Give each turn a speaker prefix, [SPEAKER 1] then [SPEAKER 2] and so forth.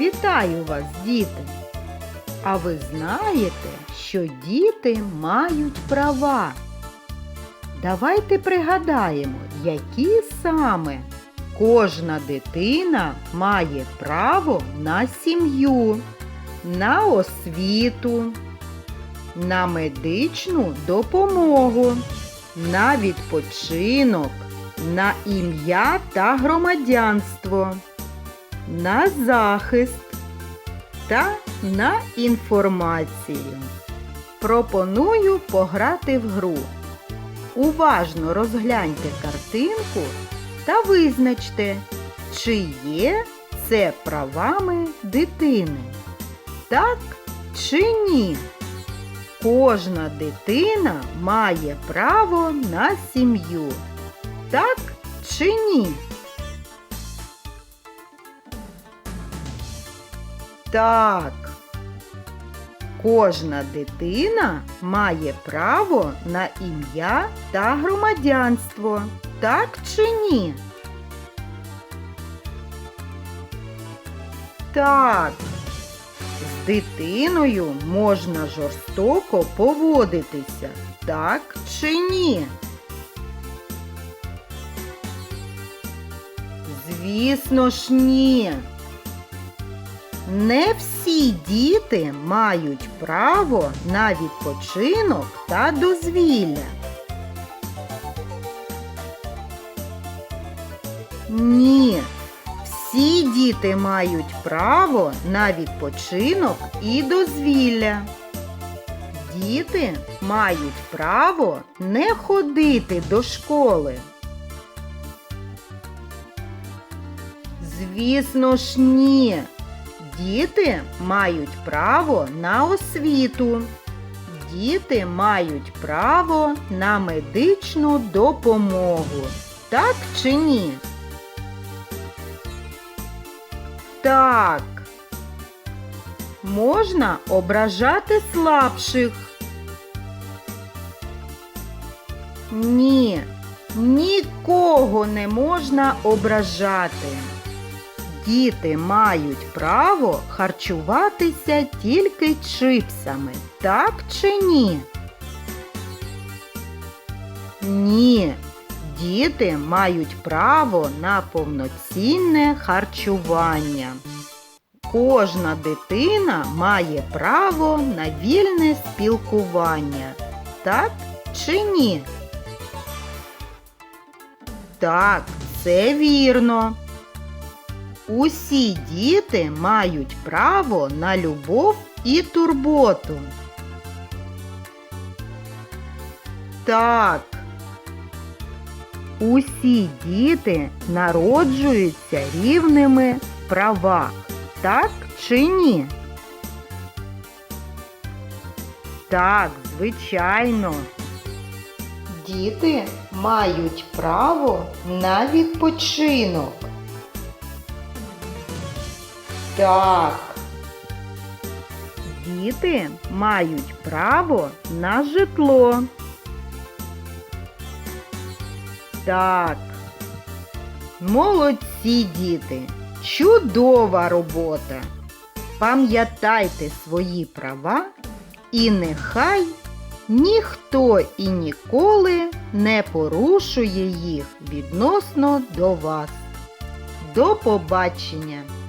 [SPEAKER 1] Вітаю вас, діти! А ви знаєте, що діти мають права? Давайте пригадаємо, які саме кожна дитина має право на сім'ю, на освіту, на медичну допомогу, на відпочинок, на ім'я та громадянство, на захист та на інформацію. Пропоную пограти в гру. Уважно розгляньте картинку та визначте, чи є це правами дитини. Так чи ні? Кожна дитина має право на сім'ю. Так чи ні? Так. Кожна дитина має право на ім'я та громадянство. Так чи ні? Так. З дитиною можна жорстоко поводитися. Так чи ні? Звісно ж, ні. Не всі діти мають право на відпочинок та дозвілля. Ні, всі діти мають право на відпочинок і дозвілля. Діти мають право не ходити до школи. Звісно ж, ні. Діти мають право на освіту. Діти мають право на медичну допомогу. Так чи ні? Так. Можна ображати слабших. Ні, нікого не можна ображати. Діти мають право харчуватися тільки чипсами, так чи ні? Ні, діти мають право на повноцінне харчування. Кожна дитина має право на вільне спілкування, так чи ні? Так, це вірно. Усі діти мають право на любов і турботу. Так. Усі діти народжуються рівними в правах. Так чи ні? Так, звичайно. Діти мають право на відпочинок. Так. Діти мають право на житло. Так. Молодці діти. Чудова робота. Пам'ятайте свої права і нехай ніхто і ніколи не порушує їх відносно до вас. До побачення!